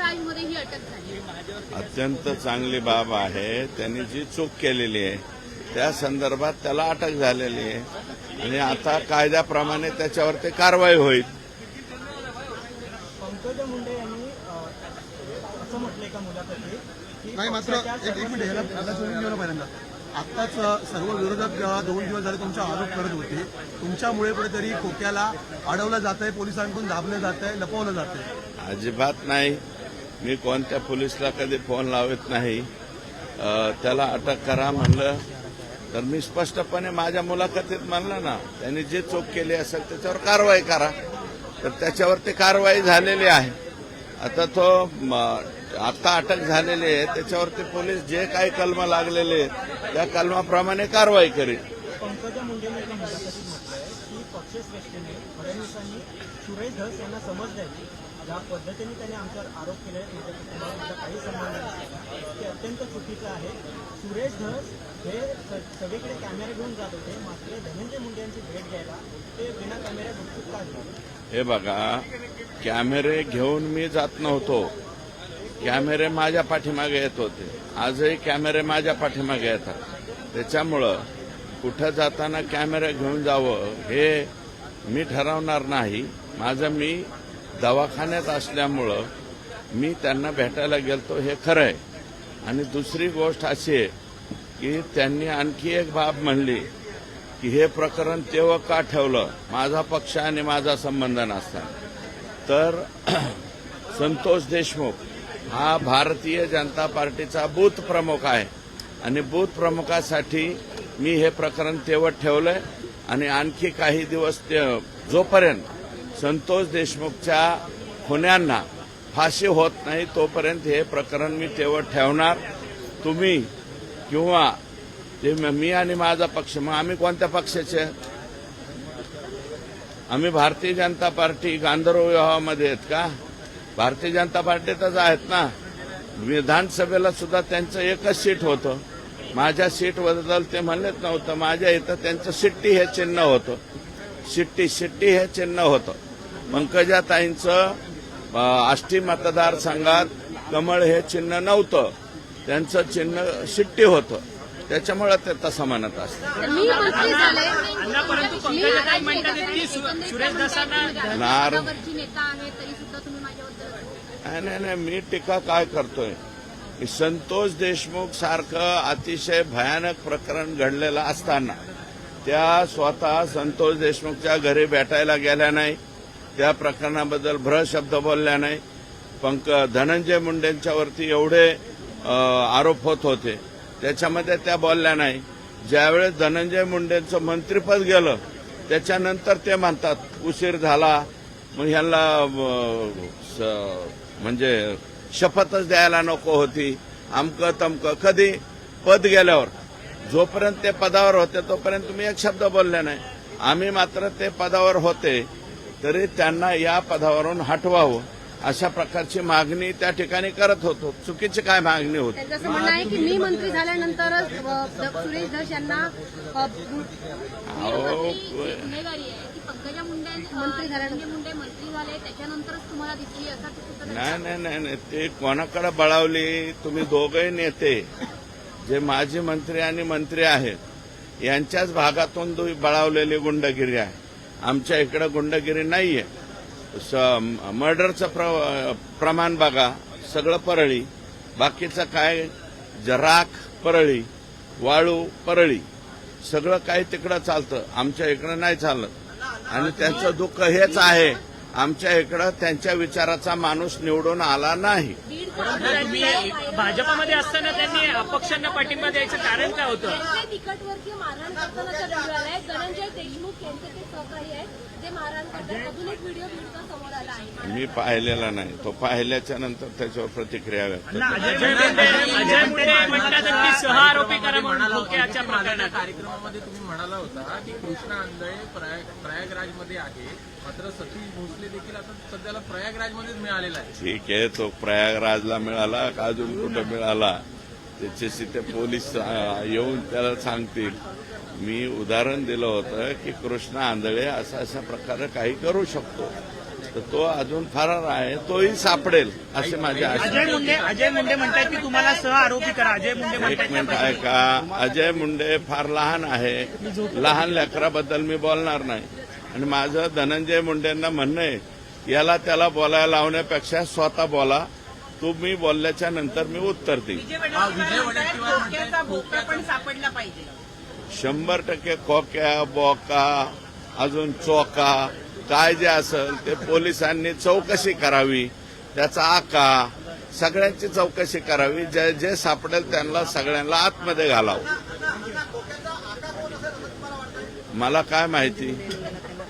राजमध्ये ही अटक झाली. अत्यंत चांगली बाब आहे. त्यांनी जी चूक केलेली आहे त्या संदर्भात त्याला अटक झालेली आहे. आणि आता कायद्याप्रमाणे त्याच्यावरती कारवाई होईल. पंकजा मुंडे यांनी अ, असं म्हटलंय का मुलाखतीत की नाही मात्र एक एक मिनिट ना पहिल्यांदा. आत्ताच सर्व विरोधक दोन दिवस झाले तुमचा आरोप करत होते तुमच्यामुळे कुठेतरी खोक्याला अडवलं जात आहे पोलिसांकडून दाबलं जात आहे लपवलं जात आहे अजिबात नाही. मी कोणत्या पोलिसला कधी फोन लावत नाही. त्याला अटक करा म्हणलं. तर मी स्पष्टपणे माझ्या मुलाखतीत म्हणलं ना त्यांनी जे चूक केली असेल त्याच्यावर कारवाई करा. तर त्याच्यावरती कारवाई झालेली आहे. आता तो आता अटक झालेली आहे. त्याच्यावरती पोलीस जे काही कलम लागलेले आहेत त्या कलमाप्रमाणे कारवाई करेल. पक्षश्रेष्ठीने फडणवीसांनी सुरेश धस यांना समज द्यावी ज्या पद्धतीने त्यांनी आमच्यावर आरोप केले माझ्या कुटुंबाबद्दल काही संबंध नसताना ते अत्यंत चुकीचं आहे. सुरेश धस हे सगळीकडे कॅमेरे घेऊन जात होते. मात्र धनंजय मुंडे यांची भेट घ्यायला ते बिना कॅमेरा गुपचूप का हे बघा कॅमेरे घेऊन मी जात नव्हतो. कॅमेरे माझ्या पाठीमागे येत होते. आजही कॅमेरे माझ्या पाठीमागे येतात. त्याच्यामुळं कुठं जाताना कॅमेरा घेऊन जावं हे मी ठरवणार नाही. माझं मी दवाखान्यात असल्यामुळं मी त्यांना भेटायला गेलतो हे खरं आहे आणि दुसरी गोष्ट अशी आहे की त्यांनी आणखी एक बाब म्हणली की हे प्रकरण तेव्हा का ठेवलं? माझा पक्ष आणि माझा संबंध नसता. तर संतोष देशमुख हा भारतीय जनता पार्टीचा बूथ प्रमुख आहे. आणि बूथ प्रमुखासाठी मी हे प्रकरण तेवत ठेवलंय. आणि आणखी काही दिवस ते जोपर्यंत संतोष देशमुखच्या खुन्यांना फाशी होत नाही तोपर्यंत हे प्रकरण मी तेवत ठेवणार. तुम्ही किंवा ते मी आणि माझा पक्ष मग आम्ही कोणत्या पक्षाचे आम्ही भारतीय जनता पार्टी गांधर्व विवाहामध्ये आहेत का? भारतीय जनता पार्टीतच आहेत ना? विधानसभेला सुद्धा त्यांचं एकच सीट होतं. माझ्या सीट बदल ते म्हणलेच नव्हतं. माझ्या इथं त्यांचं सिट्टी हे चिन्ह होतं. सिट्टी सिट्टी हे चिन्ह होतं. पंकजाताईंचं आष्टी मतदारसंघात कमळ हे चिन्ह नव्हतं. त्यांचं चिन्ह शिट्टी होतं. त्याच्यामुळे ते तसं म्हणत नाही नाही नाही मी टीका काय करतोय? की संतोष देशमुख सारखं अतिशय भयानक प्रकरण घडलेलं असताना त्या स्वतः संतोष देशमुखच्या घरी भेटायला गेल्या नाही. त्या प्रकरणाबद्दल भ्रशब्द बोलल्या नाही. पंक धनंजय मुंडेंच्यावरती एवढे आरोप होत होते. त्याच्यामध्ये त्या बोलल्या नाही. ज्यावेळेस धनंजय मुंडेंचं मंत्रिपद गेलं त्याच्यानंतर ते म्हणतात उशीर झाला. मग ह्यांना स- म्हणजे शपथच द्यायला नको होती. अमकं तमकं कधी? पद गेल्यावर. जोपर्यंत ते पदावर होते तोपर्यंत तुम्ही एक शब्द बोलले नाही. आम्ही मात्र ते पदावर होते. तरी त्यांना या पदावरून हटवावं अशा प्रकारची मागणी त्या ठिकाणी करत होतो. चुकीची काय मागणी होती? त्यांचं असं म्हणणं आहे की मी मंत्री झाल्यानंतरच द- सुरेश धस यांना मंत्री झाल्यानंतर. मुंडे मंत्री झाले त्याच्यानंतरच तुम्हाला दिसली नाही नाही नाही नाही. ते कोणाकडे बळावली? तुम्ही दोघंही नेते. जे माजी मंत्री आणि मंत्री आहेत यांच्याच भागातून बळावलेली गुंडगिरी आहे. आमच्या इकडे गुंडगिरी नाहीये. स- मर्डरचं प्र- प्रमाण बघा सगळं परळी. बाकीचं काय जराख परळी वाळू परळी. सगळं काही तिकडं चालतं. आमच्या इकडं नाही चालत. आणि त्यांचं दुःख हेच आहे. आमच्या इकडं त्यांच्या विचाराचा माणूस निवडून आला नाही. तुम्ही भाजपमध्ये असताना त्यांनी अपक्षांना पाठिंबा द्यायचं कारण काय होतं? तिकटवरती मारहाण करतानाचा व्हिडिओ आलाय धनंजय देशमुख यांचे ते सहकारी आहेत. जे मारहाण करतात. अजून एक व्हिडिओ बीडचा समोर आला आहे. मी पाहिलेला नाही. तो पाहिल्याच्या नंतर त्याच्यावर प्रतिक्रिया व्यक्त करतो. अजय मुंडे म्हणतात करा म्हणून प्रकरणात कार्यक्रमामध्ये तुम्ही म्हणाला होता की कृष्णा आंधळे प्रयाग प्रयागराजमध्ये आहे. मात्र सतीश भोसले देखील आता सध्याला प्रयागराजमध्येच मिळालेला आहे. ठीक आहे तो प्रयागराजला मिळाला का अजून कुठं मिळाला? त्याच्याशी ते पोलीस अं, येऊन त्याला सांगतील. मी उदाहरण दिलं होतं की कृष्णा आंधळे असा अशा प्रकारे काही करू शकतो. तर तो अजून फरार आहे तोही सापडेल अशी माझी आशा. आहे. अजय मुंडे अजय मुंडे म्हणतात की तुम्हाला सह आरोपी करा. अजय मुंडे एक म्हणतात मिनिट ऐका अजय मुंडे फार लहान आहे. लहान लेकराबद्दल मी बोलणार नाही. आणि माझं धनंजय मुंडेंना म्हणणं आहे याला त्याला बोलायला लावण्यापेक्षा स्वतः बोला. तुम्ही बोलल्याच्या नंतर मी उत्तर देईन. विजय वडेट्टीवार म्हणतात पण सापडला पाहिजे. शंभर टक्के खोक्या बोका अजून चोका काय जे असेल ते पोलिसांनी चौकशी करावी त्याचा आका सगळ्यांची चौकशी करावी जे जे सापडेल त्यांना सगळ्यांना आतमध्ये घालावं. मला काय माहिती?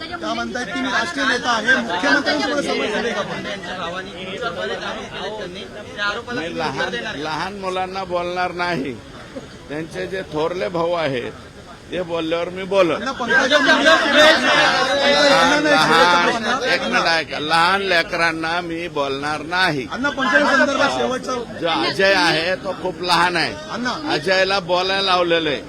त्या म्हणतायत की मी राष्ट्रीय नेता आहे. मुख्यमंत्र्यांसमोर समज दिले का पण मी लहान लहान मुलांना बोलणार नाही. त्यांचे जे थोरले भाऊ आहेत ते बोलल्यावर मी बोलत. लहान एक मिनिट ऐका. लहान लेकरांना मी बोलणार नाही. जो अजय आहे तो खूप लहान आहे. अजयला बोलायला लावलेलं आहे.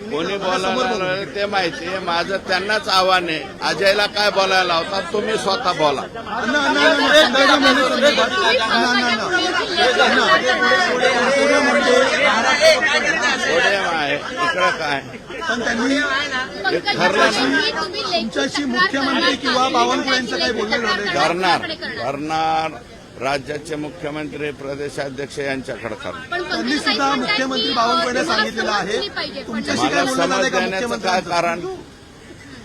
कोणी बोलायला ते माहिती आहे. माझं त्यांनाच आव्हान आहे. अजयला काय बोलायला लावतात तुम्ही स्वतः बोला. आहे इकडं काय? पण त्यांनी ठरलं तुमच्याशी मुख्यमंत्री किंवा. बावनकुळे यांचं लेखी काही बोलणं कोणाकडे करणार? करणार राज्याचे मुख्यमंत्री प्रदेशाध्यक्ष यांच्याकडे त्यांनी सुद्धा मुख्यमंत्री बावनकुळे सांगितलेलं आहे. मला समज देण्याचं काय कारण?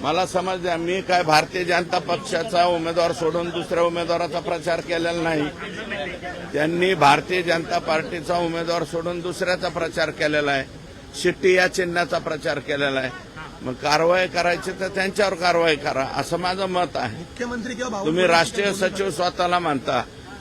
मला समज द्या मी काय भारतीय जनता पक्षाचा उमेदवार सोडून दुसऱ्या उमेदवाराचा प्रचार केलेला नाही. त्यांनी भारतीय जनता पार्टीचा उमेदवार सोडून दुसऱ्याचा प्रचार केलेला आहे. शिट्टी या चिन्हाचा प्रचार केलेला आहे. मग कारवाई करायची तर त्यांच्यावर कारवाई करा असं माझं मत आहे. मुख्यमंत्री तुम्ही राष्ट्रीय सचिव स्वतःला मानता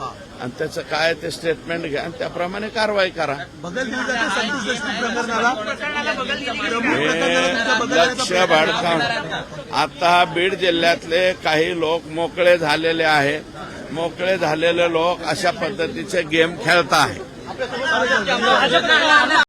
आणि त्याचं काय ते स्टेटमेंट घ्या आणि त्याप्रमाणे कारवाई करा. हे लक्ष आहे. भडकावून आता बीड जिल्ह्यातले काही लोक मोकळे झालेले आहेत. मोकळे झालेले लोक अशा पद्धतीचे गेम खेळत आहेत